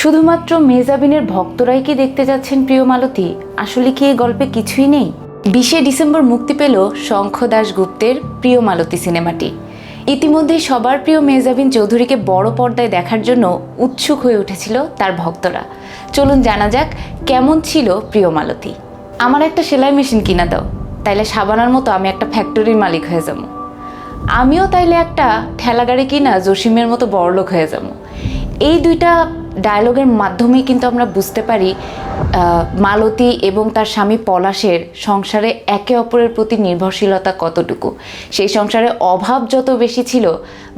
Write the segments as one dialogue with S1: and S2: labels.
S1: শুধুমাত্র মেজাবিনের ভক্তরাই কি দেখতে যাচ্ছেন প্রিয় মালতী? আসলে কি এই গল্পে কিছুই নেই? বিশে ডিসেম্বর মুক্তি পেল শঙ্খ দাস গুপ্তের প্রিয় মালতী সিনেমাটি। ইতিমধ্যে সবার প্রিয় মেজাবিন চৌধুরীকে বড় পর্দায় দেখার জন্য উৎসুক হয়ে উঠেছিল তার ভক্তরা। চলুন জানা যাক কেমন ছিল প্রিয় মালতী। আমার একটা সেলাই মেশিন কিনা দাও, তাইলে সাবানার মতো আমি একটা ফ্যাক্টরির মালিক হয়ে যাব। আমিও তাইলে একটা ঠেলা গাড়ি কিনা জসিমের মতো বড়লোক হয়ে যাব। এই দুইটা ডায়লগের মাধ্যমে কিন্তু আমরা বুঝতে পারি মালতী এবং তার স্বামী পলাশের সংসারে একে অপরের প্রতি নির্ভরশীলতা কতটুকু? সেই সংসারে অভাব যত বেশি ছিল,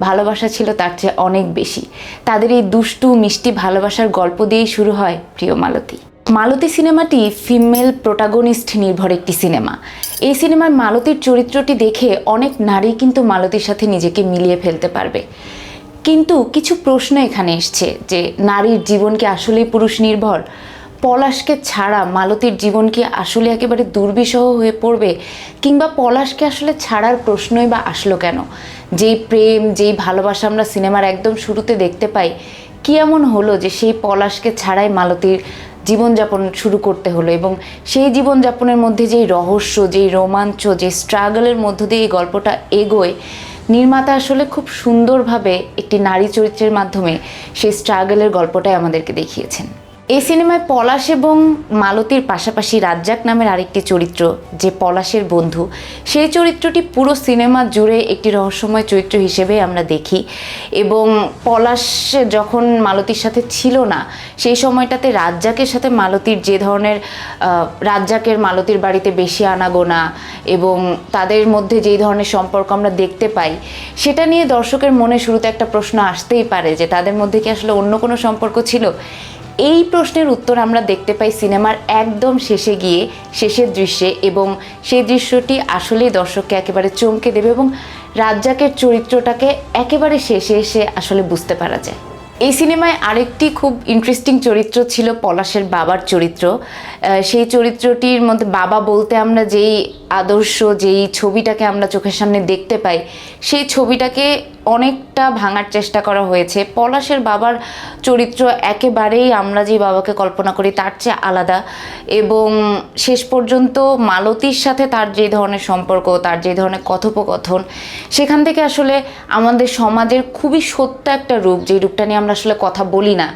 S1: ভালোবাসা ছিল তার চেয়ে অনেক বেশি। তাদের এই দুষ্টু, মিষ্টি ভালোবাসার গল্প দিয়েই শুরু হয় প্রিয় মালতী। মালতী সিনেমাটি ফিমেল প্রোটাগনিস্ট নির্ভর একটি সিনেমা। এই সিনেমার মালতীর চরিত্রটি দেখে অনেক নারী কিন্তু মালতীর সাথে নিজেকে মিলিয়ে ফেলতে পারবে। কিন্তু কিছু প্রশ্ন এখানে এসছে যে নারীর জীবন কি আসলেই পুরুষ নির্ভর? পলাশকে ছাড়া মালতীর জীবন কি আসলে একেবারে দুর্বিষহ হয়ে পড়বে? কিংবা পলাশকে আসলে ছাড়ার প্রশ্নই বা আসলো কেন? যেই প্রেম, যেই ভালোবাসা আমরা সিনেমার একদম শুরুতে দেখতে পাই, কি এমন হলো যে সেই পলাশকে ছাড়াই মালতীর জীবনযাপন শুরু করতে হলো? এবং সেই জীবনযাপনের মধ্যে যেই রহস্য, যেই রোমাঞ্চ যে স্ট্রাগলের মধ্য দিয়ে এই গল্পটা এগোয় নির্মাতা আসলে খুব সুন্দরভাবে একটি নারী চরিত্রের মাধ্যমে সেই স্ট্রাগলের গল্পটাই আমাদেরকে দেখিয়েছেন। এই সিনেমায় পলাশ এবং মালতীর পাশাপাশি রাজ্জাক নামের আরেকটি চরিত্র, যে পলাশের বন্ধু। সেই চরিত্রটি পুরো সিনেমা জুড়ে একটি রহস্যময় চরিত্র হিসেবে আমরা দেখি। এবং পলাশ যখন মালতীর সাথে ছিল না, সেই সময়টাতে রাজ্জাকের সাথে মালতীর যে ধরনের রাজ্জাকের মালতীর বাড়িতে বেশি আনাগোনা এবং তাদের মধ্যে যেই ধরনের সম্পর্ক আমরা দেখতে পাই, সেটা নিয়ে দর্শকের মনে শুরুতে একটা প্রশ্ন আসতেই পারে যে তাদের মধ্যে কি আসলে অন্য কোনো সম্পর্ক ছিল? এই প্রশ্নের উত্তর আমরা দেখতে পাই সিনেমার একদম শেষে গিয়ে, শেষের দৃশ্যে এবং সেই দৃশ্যটি আসলেই দর্শককে একেবারে চমকে দেবে এবং রাজ্জাকের চরিত্রটাকে একেবারে শেষে এসে আসলে বুঝতে পারা যায়। এই সিনেমায় আরেকটি খুব ইন্টারেস্টিং চরিত্র ছিল পলাশের বাবার চরিত্র। সেই চরিত্রটির মধ্যে বাবা বলতে আমরা যেই আদর্শ, যেই ছবিটাকে আমরা চোখের সামনে দেখতে পাই, সেই ছবিটাকে অনেকটা ভাঙার চেষ্টা করা হয়েছে। পলাশের বাবার চরিত্র একেবারেই আমরা যে বাবাকে কল্পনা করি তার চেয়ে আলাদা এবং শেষ পর্যন্ত মালতীর সাথে তার যে ধরনের সম্পর্ক, তার যে ধরনের কথোপকথন, সেখান থেকে আসলে আমাদের সমাজের খুবই সত্য একটা রূপ যে রূপটা নিয়ে আমরা আসলে কথা বলি না।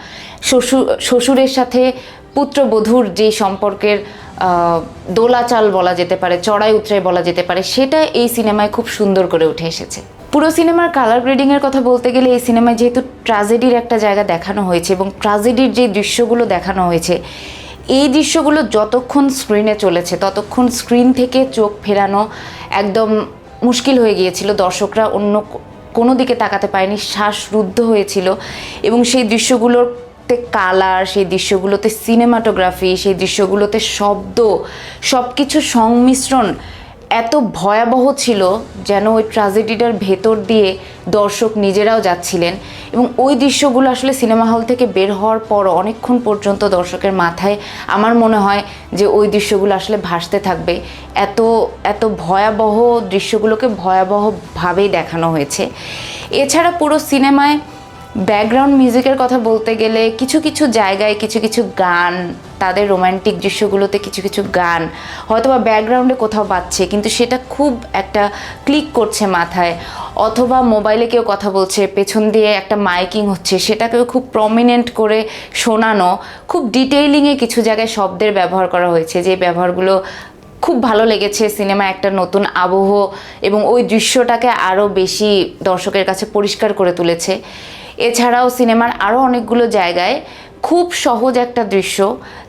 S1: শ্বশুর, শ্বশুরের সাথে পুত্রবধূর যে সম্পর্কের দোলাচাল বলা যেতে পারে, চড়াই উতরাই বলা যেতে পারে, সেটা এই সিনেমায় খুব সুন্দর করে উঠে এসেছে। পুরো সিনেমার কালার গ্রেডিংয়ের কথা বলতে গেলে এই সিনেমায় যেহেতু ট্রাজেডির একটা জায়গা দেখানো হয়েছে এবং ট্রাজেডির যে দৃশ্যগুলো দেখানো হয়েছে, এই দৃশ্যগুলো যতক্ষণ স্ক্রিনে চলেছে, ততক্ষণ স্ক্রিন থেকে চোখ ফেরানো একদম মুশকিল হয়ে গিয়েছিল। দর্শকরা অন্য কোনো দিকে তাকাতে পারেনি, শ্বাসরুদ্ধ হয়েছিল এবং সেই দৃশ্যগুলোতে কালার, সেই দৃশ্যগুলোতে সিনেমাটোগ্রাফি সেই দৃশ্যগুলোতে শব্দ সব কিছু সংমিশ্রণ এত ভয়াবহ ছিল যেন ওই ট্রাজেডিটার ভেতর দিয়ে দর্শক নিজেরাও যাচ্ছিলেন এবং ওই দৃশ্যগুলো আসলে সিনেমা হল থেকে বের হওয়ার পর অনেকক্ষণ পর্যন্ত দর্শকের মাথায় আমার মনে হয় যে ওই দৃশ্যগুলো আসলে ভাসতে থাকবে। এত এত ভয়াবহ দৃশ্যগুলোকে ভয়াবহভাবেই দেখানো হয়েছে। এছাড়া পুরো সিনেমায় ব্যাকগ্রাউন্ড মিউজিকের কথা বলতে গেলে কিছু কিছু জায়গায় কিছু কিছু গান, তাদের রোমান্টিক দৃশ্যগুলোতে কিছু কিছু গান হয়তো বা ব্যাকগ্রাউন্ডে কোথাও পাচ্ছে, কিন্তু সেটা খুব একটা ক্লিক করছে মাথায়। অথবা মোবাইলে কেউ কথা বলছে, পেছন দিয়ে একটা মাইকিং হচ্ছে, সেটাকেও খুব প্রমিনেন্ট করে শোনানো। খুব ডিটেইলিংয়ে কিছু জায়গায় শব্দের ব্যবহার করা হয়েছে, যে ব্যবহারগুলো খুব ভালো লেগেছে সিনেমা একটা নতুন আবহ এবং ওই দৃশ্যটাকে আরও বেশি দর্শকের কাছে পরিষ্কার করে তুলেছে। এছাড়াও সিনেমার আরও অনেকগুলো জায়গায় খুব সহজ একটা দৃশ্য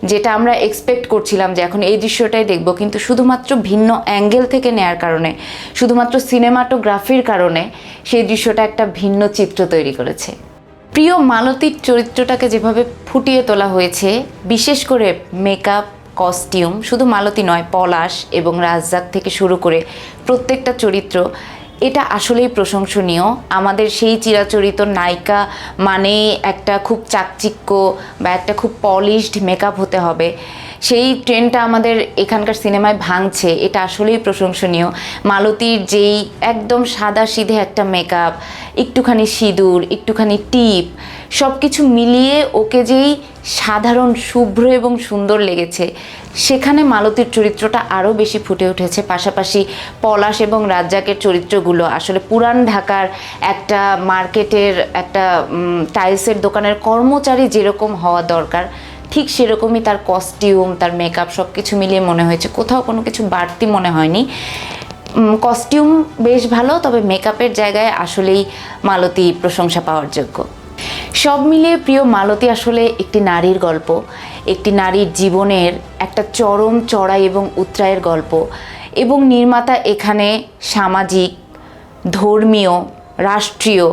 S1: যেটা আমরা এক্সপেক্ট করছিলাম যে এখন এই দৃশ্যটাই দেখব। কিন্তু শুধুমাত্র ভিন্ন অ্যাঙ্গেল থেকে নেয়ার কারণে, শুধুমাত্র সিনেমাটোগ্রাফির কারণে সেই দৃশ্যটা একটা ভিন্ন চিত্র তৈরি করেছে। প্রিয় মালতীর চরিত্রটাকে যেভাবে ফুটিয়ে তোলা হয়েছে, বিশেষ করে মেকআপ কস্টিউম শুধু মালতী নয়, পলাশ এবং রাজ্জাক থেকে শুরু করে প্রত্যেকটা চরিত্র এটা আসলেই প্রশংসনীয়। আমাদের সেই চিরাচরিত নায়িকা মানে একটা খুব চাকচিক্য বা একটা খুব পলিশড মেকআপ হতে হবে। সেই ট্রেন্ডটা আমাদের এখানকার সিনেমায় ভাঙছে, এটা আসলেই প্রশংসনীয়। মালতীর যেই একদম সাদা সিধে একটা মেকআপ একটুখানি সিঁদুর, একটুখানি টিপ সব কিছু মিলিয়ে ওকে যেই সাধারণ, শুভ্র এবং সুন্দর লেগেছে, সেখানে মালতীর চরিত্রটা আরও বেশি ফুটে উঠেছে। পাশাপাশি পলাশ এবং রাজ্জাকের চরিত্রগুলো, আসলে পুরান ঢাকার একটা মার্কেটের একটা টাইলসের দোকানের কর্মচারী যেরকম হওয়া দরকার, ঠিক সেরকমই তার কস্টিউম তার মেকআপ সব কিছু মিলিয়ে মনে হয়েছে। কোথাও কোনো কিছু বাড়তি মনে হয়নি। কস্টিউম বেশ ভালো, তবে মেকআপের জায়গায় আসলেই মালতী প্রশংসা পাওয়ার যোগ্য। সব মিলিয়ে প্রিয় মালতী আসলে একটি নারীর গল্প, একটি নারীর জীবনের একটা চরম চড়াই এবং উত্রায়ের গল্প, এবং নির্মাতা এখানে সামাজিক, ধর্মীয়, রাষ্ট্রীয়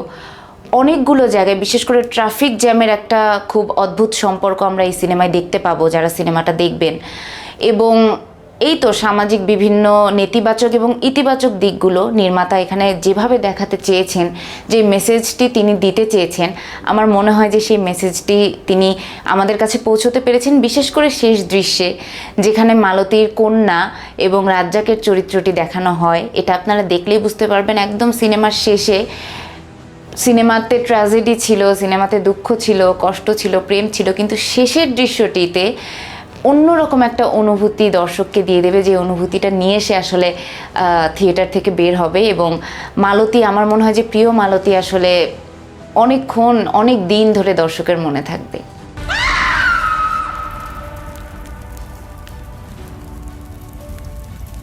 S1: অনেকগুলো জায়গায়, বিশেষ করে ট্রাফিক জ্যামের একটা খুব অদ্ভুত সম্পর্ক আমরা এই সিনেমায় দেখতে পাবো, যারা সিনেমাটা দেখবেন। এবং এই তো সামাজিক বিভিন্ন নেতিবাচক এবং ইতিবাচক দিকগুলো নির্মাতা এখানে যেভাবে দেখাতে চেয়েছেন, যে মেসেজটি তিনি দিতে চেয়েছেন, আমার মনে হয় যে সেই মেসেজটি তিনি আমাদের কাছে পৌঁছতে পেরেছেন, বিশেষ করে শেষ দৃশ্যে, যেখানে মালতীর কন্যা এবং রাজ্জাকের চরিত্রটি দেখানো হয়। এটা আপনারা দেখলেই বুঝতে পারবেন, একদম সিনেমার শেষে সিনেমাতে ট্র্যাজেডি ছিল, সিনেমাতে দুঃখ ছিল, কষ্ট ছিল, প্রেম ছিল, কিন্তু শেষের দৃশ্যটিতে অন্যরকম একটা অনুভূতি দর্শককে দিয়ে দেবে যে অনুভূতিটা নিয়ে সে আসলে থিয়েটার থেকে বের হবে এবং মালতী, আমার মনে হয় যে প্রিয় মালতী আসলে অনেকক্ষণ, অনেক দিন ধরে দর্শকের মনে থাকবে।